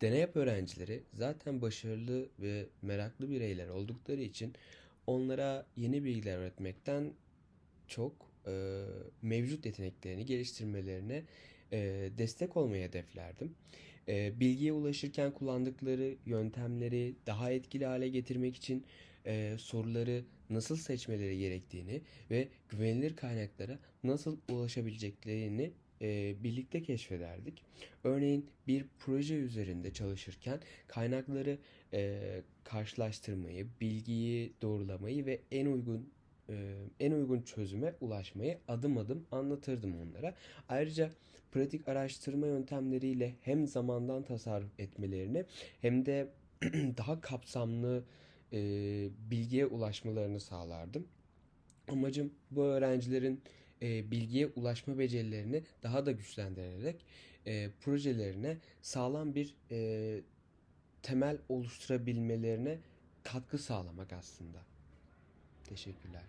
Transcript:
Deneyap öğrencileri zaten başarılı ve meraklı bireyler oldukları için onlara yeni bilgiler öğretmekten çok e, mevcut yeteneklerini geliştirmelerine e, destek olmayı hedeflerdim. E, bilgiye ulaşırken kullandıkları yöntemleri daha etkili hale getirmek için e, soruları nasıl seçmeleri gerektiğini ve güvenilir kaynaklara nasıl ulaşabileceklerini e, birlikte keşfederdik. Örneğin bir proje üzerinde çalışırken kaynakları e, karşılaştırmayı, bilgiyi doğrulamayı ve en uygun e, en uygun çözüme ulaşmayı adım adım anlatırdım onlara. Ayrıca pratik araştırma yöntemleriyle hem zamandan tasarruf etmelerini hem de daha kapsamlı e, bilgiye ulaşmalarını sağlardım. Amacım bu öğrencilerin e, bilgiye ulaşma becerilerini daha da güçlendirerek e, projelerine sağlam bir e, temel oluşturabilmelerine katkı sağlamak aslında. Teşekkürler.